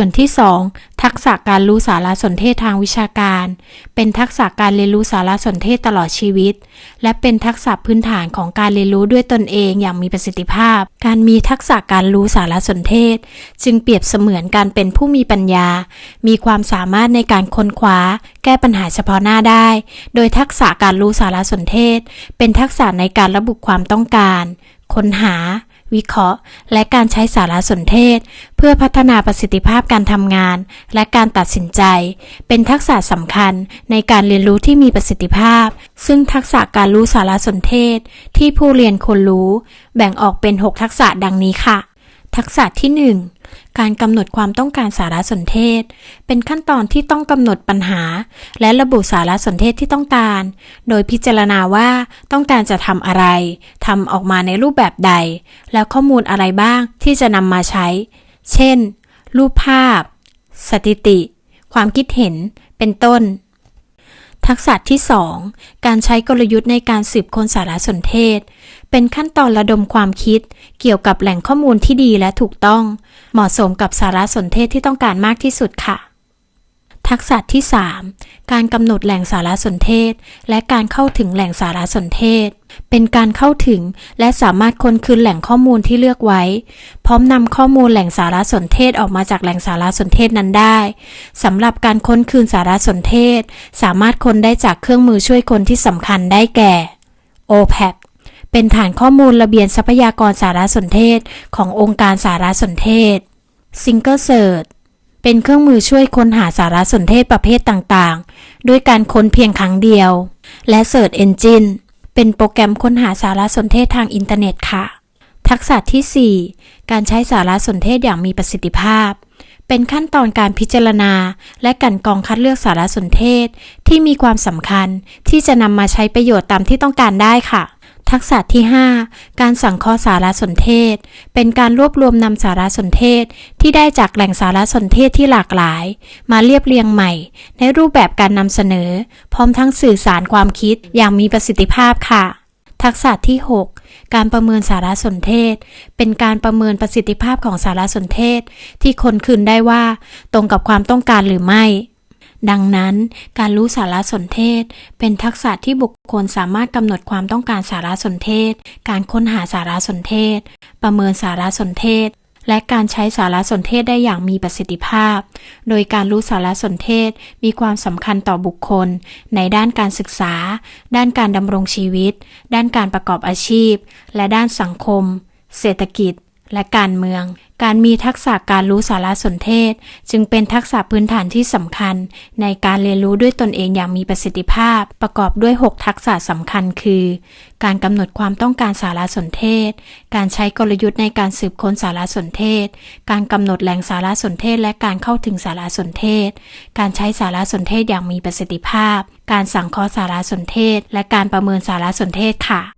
ส่วนที่ 2 ทักษะการรู้สารสนเทศทางวิชาการ เป็นทักษะการเรียนรู้สารสนเทศตลอดชีวิต และเป็นทักษะพื้นฐานของการเรียนรู้ด้วยตนเองอย่างมีประสิทธิภาพ การมีทักษะการรู้สารสนเทศ จึงเปรียบเสมือนการเป็นผู้มีปัญญา มีความสามารถในการค้นคว้า แก้ปัญหาเฉพาะหน้าได้ โดยทักษะการรู้สารสนเทศ เป็นทักษะในการระบุความต้องการ ค้นหา วิเคราะห์ และการใช้สารสนเทศ เพื่อพัฒนาประสิทธิภาพการทำงาน และการตัดสินใจ เป็นทักษะสำคัญในการเรียนรู้ที่มีประสิทธิภาพ ซึ่งทักษะการรู้สารสนเทศ ที่ผู้เรียนควรรู้ แบ่งออกเป็น 6 ทักษะดังนี้ค่ะ ทักษะที่ 1 การกำหนดความต้องการสารสนเทศ เป็นขั้นตอนที่ต้องกำหนดปัญหา และระบุสารสนเทศที่ต้องการ โดยพิจารณาว่าต้องการจะทำอะไรทำออกมาในรูปแบบใด แล้วข้อมูลอะไรบ้างที่จะนำมาใช้ เช่น รูปภาพ สถิติ ความคิดเห็น เป็นต้น ทักษะที่ 2 การใช้กลยุทธ์ในการสืบค้นสารสนเทศ เป็นขั้นตอนระดมความคิด เกี่ยวกับแหล่งข้อมูลที่ดีและถูกต้อง เหมาะสมกับสารสนเทศที่ต้องการมากที่สุดค่ะ ทักษะที่ 3 การกำหนดแหล่งสารสนเทศ และการเข้าถึงแหล่งสารสนเทศ เป็นการเข้าถึงและสามารถค้นคืนแหล่งข้อมูลที่เลือกไว้ พร้อมนำข้อมูลแหล่งสารสนเทศออกมาจากแหล่งสารสนเทศนั้นได้สำหรับการค้นคืนสารสนเทศ สามารถค้นได้จากเครื่องมือช่วยคนที่สำคัญได้แก่ OPAC เป็นฐานข้อมูลระเบียนทรัพยากรสารสนเทศขององค์การสารสนเทศ Single Search เป็นเครื่องมือช่วยค้นหาสารสนเทศประเภทต่างๆ ด้วยการค้นเพียงครั้งเดียว และ Search Engine เป็นโปรแกรมค้นหาสารสนเทศทางอินเทอร์เน็ตค่ะ ทักษะที่ 4 การใช้สารสนเทศอย่างมีประสิทธิภาพ เป็นขั้นตอนการพิจารณา และกันกรองคัดเลือกสารสนเทศที่มีความสำคัญที่จะนำมาใช้ประโยชน์ตามที่ต้องการได้ค่ะ ทักษะที่ 5 การสังเคราะห์สารสนเทศ เป็นการรวบรวมนำสารสนเทศที่ได้จากแหล่งสารสนเทศที่หลากหลาย มาเรียบเรียงใหม่ ในรูปแบบการนำเสนอ พร้อมทั้งสื่อสารความคิดอย่างมีประสิทธิภาพค่ะ ทักษะที่ 6 การประเมินสารสนเทศ เป็นการประเมินประสิทธิภาพของสารสนเทศ ที่คนคืนได้ว่า ตรงกับความต้องการหรือไม่ ดังนั้นการรู้สารสนเทศ เป็นทักษะที่บุคคลสามารถกำหนดความต้องการสารสนเทศ การค้นหาสารสนเทศ ประเมินสารสนเทศ และการใช้สารสนเทศได้อย่างมีประสิทธิภาพ โดยการรู้สารสนเทศมีความสำคัญต่อบุคคล ในด้านการศึกษา ด้านการดำรงชีวิต ด้านการประกอบอาชีพ และด้านสังคม เศรษฐกิจ และการเมือง การมีทักษะการรู้สารสนเทศ จึงเป็นทักษะพื้นฐานที่สำคัญ ในการเรียนรู้ด้วยตนเองอย่างมีประสิทธิภาพ ประกอบด้วย 6 ทักษะสำคัญคือ การกำหนดความต้องการสารสนเทศ การใช้กลยุทธ์ในการสืบค้นสารสนเทศ การกำหนดแหล่งสารสนเทศ และการเข้าถึงสารสนเทศ การใช้สารสนเทศอย่างมีประสิทธิภาพ การสังเคราะห์สารสนเทศ และการประเมินสารสนเทศค่ะ